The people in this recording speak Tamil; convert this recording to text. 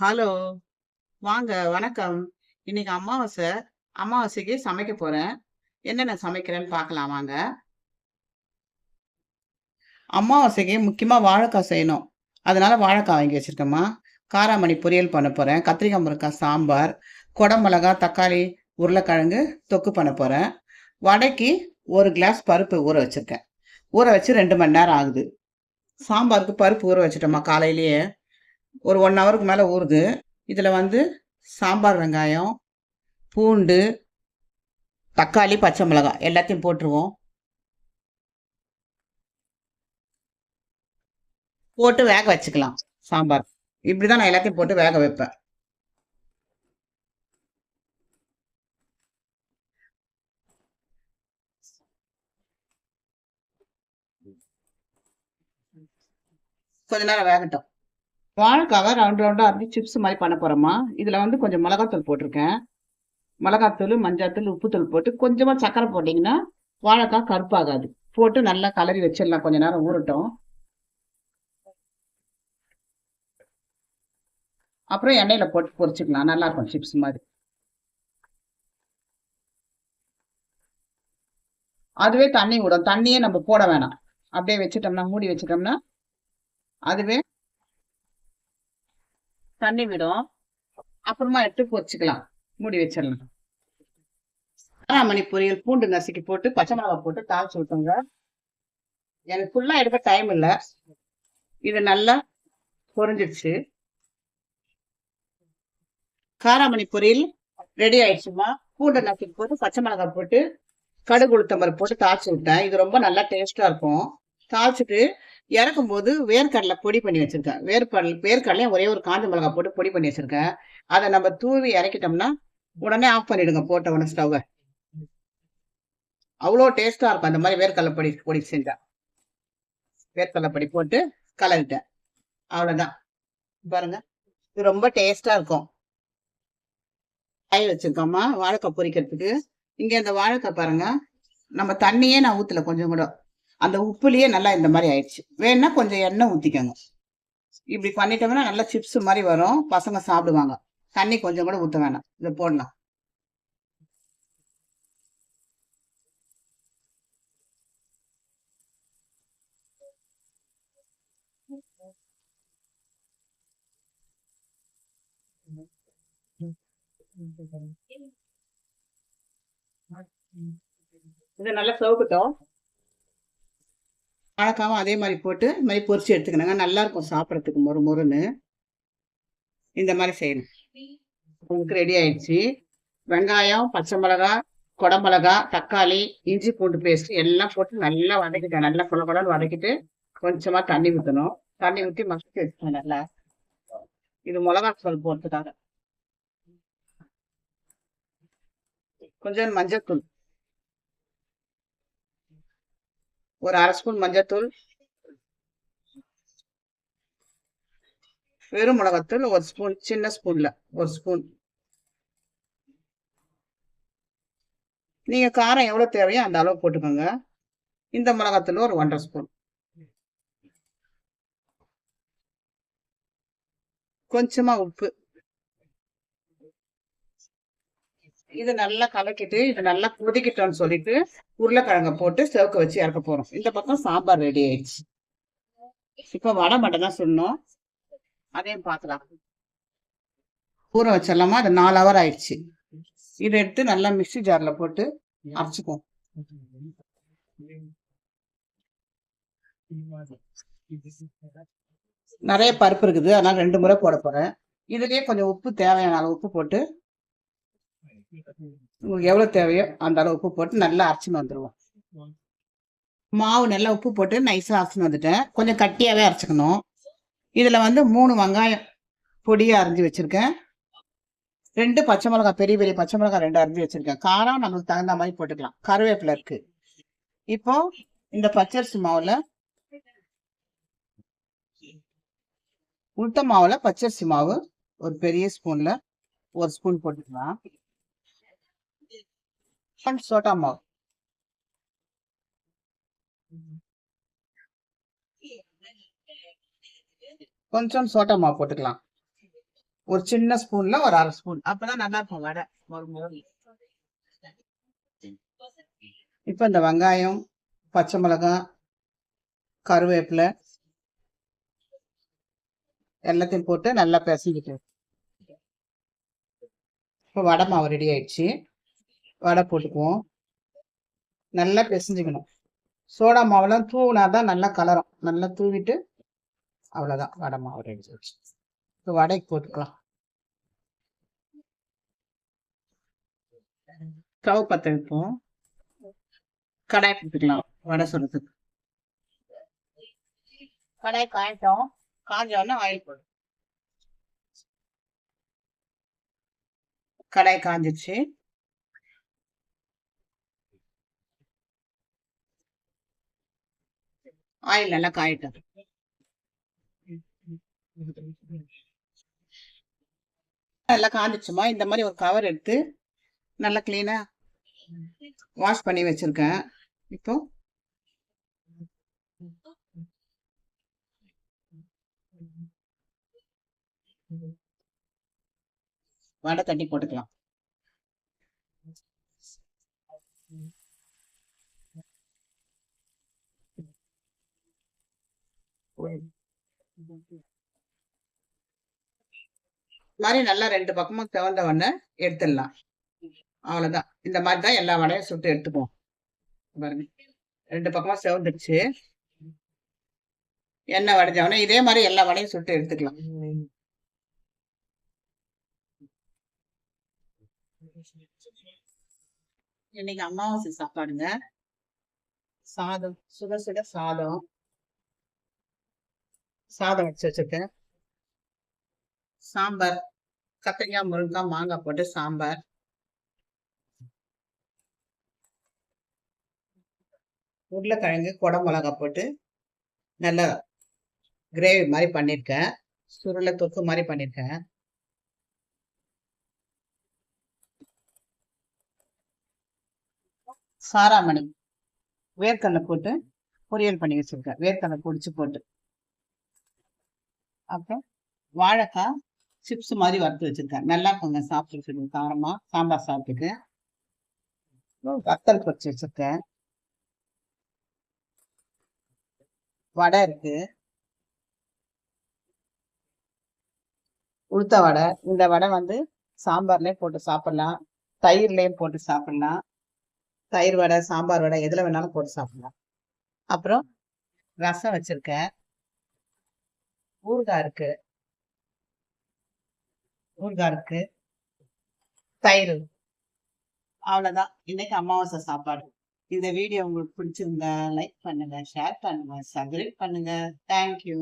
ஹலோ வாங்க வணக்கம். இன்னைக்கு அமாவாசை. அமாவாசைக்கு சமைக்க போறேன். என்னென்ன சமைக்கிறேன்னு பார்க்கலாம் வாங்க. அமாவாசைக்கு முக்கியமாக வாழைக்காய் செய்யணும். அதனால வாழைக்காய் வாங்கி வச்சுருக்கேம்மா. காராமணி பொரியல் பண்ண போகிறேன் கத்திரிக்காய் முருக்காய் சாம்பார் குடமிளகா தக்காளி உருளைக்கிழங்கு தொக்கு பண்ண போகிறேன் வடைக்கு ஒரு கிளாஸ் பருப்பு ஊற வச்சுருக்கேன். ஊற வச்சு ரெண்டு மணி நேரம் ஆகுது. சாம்பாருக்கு பருப்பு ஊற வச்சுட்டோம்மா காலையிலேயே. ஒரு ஒன் ஹவருக்கு மேலே ஊறுது. இதில் வந்து சாம்பார் வெங்காயம் பூண்டு தக்காளி பச்சை மிளகாய் எல்லாத்தையும் போட்டுருவோம். போட்டு வேக வச்சுக்கலாம் சாம்பார். இப்படி தான் நான் எல்லாத்தையும் போட்டு வேக வைப்பேன். கொஞ்ச நேரம் வேகட்டும். வாழைக்காவை ரவுண்ட் ரவுண்டாக அரைஞ்சி சிப்ஸ் மாதிரி பண்ண போகிறோமா இதில் வந்து கொஞ்சம் மிளகாத்தூள் போட்டிருக்கேன். மிளகாத்தூள் மஞ்சாத்தூள் உப்புத்தூள் போட்டு கொஞ்சமாக சக்கரை போட்டிங்கன்னா வாழைக்காய் கருப்பாகாது. போட்டு நல்லா கலரி வச்சிடலாம். கொஞ்ச நேரம் ஊறட்டும். அப்புறம் எண்ணெயில் போட்டு பொரிச்சுக்கலாம். நல்லா இருக்கும் சிப்ஸ் மாதிரி. அதுவே தண்ணி விடும். தண்ணியே நம்ம போட வேணாம். அப்படியே வச்சுட்டோம்னா மூடி வச்சுட்டோம்னா அதுவே தண்ணி விடும். அப்புறமா எடுத்து பொரிச்சுக்கலாம் மூடி வச்சிடலாம். மணி பொரியல் பூண்டு நசுக்கி போட்டு பச்சை மிளகாய் போட்டு தாளிச்சு விட்டுங்க. எனக்கு ஃபுல்லா எடுக்க டைம் இல்லை. இது நல்லா பொரிஞ்சிடுச்சு. காராமணி பொரியல் ரெடி ஆயிடுச்சுமா? பூண்டு நசுக்கி போட்டு பச்சை மிளகாய் போட்டு கடுகு உளுத்தம்பருப்பு போட்டு தாளிச்சு விட்டேன். இது ரொம்ப நல்லா டேஸ்டா இருக்கும். தாளிச்சுட்டு இறக்கும் போது வேர்க்கடலை பொடி பண்ணி வச்சிருக்கேன். வேர்க்கடலை வேர்க்கடலையும் ஒரே ஒரு காஞ்ச மிளகாய் போட்டு பொடி பண்ணி வச்சிருக்கேன். அதை நம்ம தூவி இறக்கிட்டோம்னா உடனே ஆஃப் பண்ணிடுங்க போட்ட உடனே ஸ்டவ்வை அவ்வளோ டேஸ்டா இருக்கும். அந்த மாதிரி வேர்க்கடலை பொடி பொடி செஞ்சேன் வேர்க்கடலை பொடி போட்டு கலந்துட்டேன். அவ்வளோதான். பாருங்க. இது ரொம்ப டேஸ்டா இருக்கும். காய வச்சுருக்கோம்மா. வாழைக்காய் பொரிக்கிறதுக்கு. இங்கே இந்த வாழைக்காய் பாருங்க. நம்ம தண்ணியே நான் ஊற்றல கொஞ்சம் கூட. அந்த உப்புலேயே நல்லா இந்த மாதிரி ஆயிடுச்சு. வேணும்னா கொஞ்சம் எண்ணெய் ஊற்றிக்கோங்க இப்படி பண்ணிட்டோம்னா நல்லா சிப்ஸ் மாதிரி வரும். பசங்க சாப்பிடுவாங்க. தண்ணி கொஞ்சம் கூட ஊற்ற வேணாம். இதை போடலாம். இது நல்லா சவுக்கட்டும். வாழைக்காவும் அதே மாதிரி போட்டு இந்த மாதிரி பொரிச்சு எடுத்துக்கணுங்க. நல்லா இருக்கும் சாப்பிட்றதுக்கு மொறு மொறுன்னு. இந்த மாதிரி செய்யணும். உங்களுக்கு ரெடி ஆயிடுச்சு. வெங்காயம் பச்சை மிளகா குடமிளகா தக்காளி இஞ்சி பூண்டு பேஸ்ட் எல்லாம் போட்டு நல்லா வதக்கிட்டேன் நல்லா குழ குழன்னு வதக்கிட்டு கொஞ்சமாக தண்ணி ஊற்றணும் தண்ணி ஊற்றி மசிச்சு வச்சுக்கணும் நல்லா. இது மிளகா தூள் போட்டுக்காக கொஞ்சம் மஞ்சள் தூள் ஒரு அரை ஸ்பூன் மஞ்சத்தூள் வெறும் மிளகாத்தூள் ஒரு ஸ்பூன் சின்ன ஸ்பூன்ல ஒரு ஸ்பூன். நீங்க காரம் எவ்வளவு தேவையோ அந்த அளவு போட்டுக்கோங்க. இந்த மிளகாத்தூள் ஒரு ஒன்றரை ஸ்பூன். கொஞ்சமா உப்பு. இதை நல்லா கலக்கிட்டு இது நல்லா கொதிக்கிட்டோம்னு சொல்லிட்டு உருளைக்கிழங்க போட்டு செவக்க வச்சு இறக்க போறோம். இந்த பக்கம் சாம்பார் ரெடி ஆயிடுச்சு. இப்ப வடை மட்டும் தான் சொன்னோம் அதையும் பார்க்கலாம். ஊற வச்சிடலாமா? அது நாலு ஹவர் ஆயிடுச்சு. இதை எடுத்து நல்லா மிக்சி ஜார்ல போட்டு அரைச்சுக்குவோம். நிறைய பருப்பு இருக்குது. அதனால ரெண்டு முறை போட போறேன். இதுலயே கொஞ்சம் உப்பு தேவையான அளவு உப்பு போட்டு உங்களுக்கு எவ்வளோ தேவையோ அந்த அளவு உப்பு போட்டு நல்லா அரைச்சின்னு வந்துடுவோம் மாவு நல்லா உப்பு போட்டு நைஸாக அரைச்சின்னு வந்துட்டேன். கொஞ்சம் கட்டியாகவே அரைச்சிக்கணும். இதில் வந்து மூணு வெங்காயம் பொடியாக அரைஞ்சி வச்சுருக்கேன். ரெண்டு பச்சை மிளகாய் பெரிய பெரிய பச்சை மிளகாய் ரெண்டு அரைஞ்சி வச்சுருக்கேன். காரம் நம்மளுக்கு தகுந்த மாதிரி போட்டுக்கலாம். கருவேப்பிலை இருக்குது இப்போ இந்த பச்சரிசி மாவில் உளுத்த மாவில் பச்சரிசி மாவு ஒரு பெரிய ஸ்பூனில் ஒரு ஸ்பூன் போட்டுக்கலாம். அண்ட் சோட்டா மாவு கொஞ்சம் சோட்டா மாவு போட்டுக்கலாம். ஒரு சின்ன ஸ்பூன்ல ஒரு அரை ஸ்பூன். அப்பதான் நல்லா இருக்கும் வடை. மொறு இப்ப இந்த வெங்காயம் பச்சை மிளகாய் கருவேப்பிலை எல்லாத்தையும் போட்டு நல்லா பிசைஞ்சிட்டு இப்போ வடை மாவு ரெடி ஆயிடுச்சு. வடை போட்டுக்குவோம். நல்லா பிசைஞ்சுக்கணும். சோடா மாவுலாம் தூவினா தான் நல்லா கலரும். நல்லா தூவிட்டு அவ்வளோதான் வடை மாவு ரெடி ஆயிடுச்சு. இப்போ வடைக்கு போட்டுக்கலாம். ஸ்டவ் பற்ற வைப்போம். கடாய் போட்டுக்கலாம். வடை சுடுறதுக்கு. கடாய் காயிட்டோம். காஞ்சோடனே ஆயில் போடும் கடாய் காஞ்சிருச்சு. ஆயில் நல்லா காயிட்டும் நல்லா காஞ்சிச்சுமா இந்த மாதிரி ஒரு கவர் எடுத்து நல்லா கிளீனா வாஷ் பண்ணி வச்சிருக்கேன். இப்போ வடை தட்டி போட்டுக்கலாம். மாதிரி நல்லா ரெண்டு பக்கமும் செவந்த உடனே எடுத்துடலாம். அவ்வளவுதான். இந்த மாதிரி தான் எல்லா வடையும் சுட்டு எடுத்துப்போம் பாருங்க. ரெண்டு பக்கமா செவந்துருச்சு எண்ணெய் வடைஞ்சவனே இதே மாதிரி எல்லா வடையும் சுட்டு எடுத்துக்கலாம். இன்னைக்கு அமாவாசை சாப்பாடுங்க. சாதம் சுட சுட சாதம். சாதம் வச்சு வச்சிருக்கேன். சாம்பார் கத்திரிக்காய் முருங்கைக்காய் மாங்காய் போட்டு சாம்பார். உருளைக்கிழங்கு கொடை மிளகா போட்டு நல்லா கிரேவி மாதிரி பண்ணியிருக்கேன் சுருளை தொக்கு மாதிரி பண்ணியிருக்கேன் சாராமணி வேர்க்கடலை போட்டு பொரியல் பண்ணி வச்சிருக்கேன். வேர்க்கடலை பொடிச்சு போட்டு. அப்புறம் வாழைக்காய் சிப்ஸ் மாதிரி வறுத்து வச்சிருக்கேன். நல்லா இருக்குங்க சாப்பிட்டு காரமாக சாம்பார் சாப்பிட்டுக்கு வத்தல் பொரிச்சு வச்சுருக்கேன். வடை இருக்கு. உளுத்த வடை. இந்த வடை வந்து சாம்பார்லேயும் போட்டு சாப்பிட்லாம். தயிர்லேயும் போட்டு சாப்பிட்லாம். தயிர் வடை சாம்பார் வடை எதில் வேணாலும் போட்டு சாப்பிட்லாம். அப்புறம் ரசம் வச்சுருக்கேன். ஊறுகாய் இருக்கு. ஊறுகாய் இருக்கு. தயிர். அவ்வளவுதான். இன்னைக்கு அமாவாசை சாப்பாடு. இந்த வீடியோ உங்களுக்கு பிடிச்சிருந்தா லைக் பண்ணுங்க ஷேர் பண்ணுங்க சப்ஸ்கிரைப் பண்ணுங்க. தேங்க்யூ